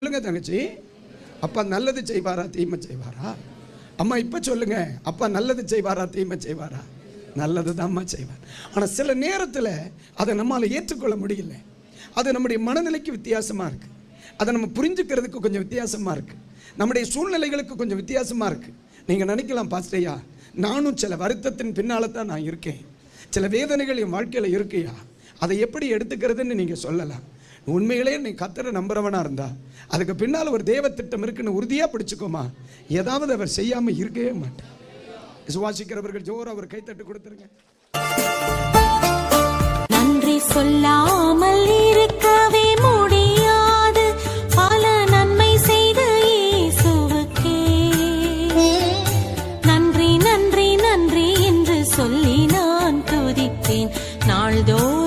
சொல்லுங்க தங்கச்சி. அப்பா நல்லது செய்வாரா தீமை செய்வாரா? அம்மா இப்ப சொல்லுங்க. அப்பா நல்லது செய்வாரா தீமை செய்வாரா? நல்லது தான்மா செய்வார். ஆனால் சில நேரத்தில் அதை நம்மால் ஏற்றுக்கொள்ள முடியல. அது நம்முடைய மனநிலைக்கு வித்தியாசமா இருக்கு. அதை நம்ம புரிஞ்சுக்கிறதுக்கு கொஞ்சம் வித்தியாசமாக இருக்கு. நம்முடைய சூழ்நிலைகளுக்கு கொஞ்சம் வித்தியாசமா இருக்கு. நீங்கள் நினைக்கலாம் பாஸ்டையா நானும் சில வருத்தத்தின் பின்னால தான் நான் இருக்கேன். சில வேதனைகள் என் வாழ்க்கையில் இருக்கையா? அதை எப்படி எடுத்துக்கிறதுன்னு நீங்கள் சொல்லலாம். உண்மையிலே நீ கத்தரை நம்புறவனா இருந்தா அதுக்கு பின்னால் ஒரு தேவ திட்டம் இருக்குன்னு உறுதியாக பிடிச்சிக்கோமா? ஏதாவது அவர் செய்யாமல் இருக்கவே மாட்டார். சுவாசிக்கிறவர்கள் ஜோர் அவர் கைத்தட்டு கொடுத்துருங்க. நன்றி சொல்லாமல் இருக்கவே முடியாது. பல நன்மை செய்த இயேசுவுக்கே. நன்றி நன்றி நன்றி என்று சொல்லி நான் துதிப்பேன். நாள்தோறும்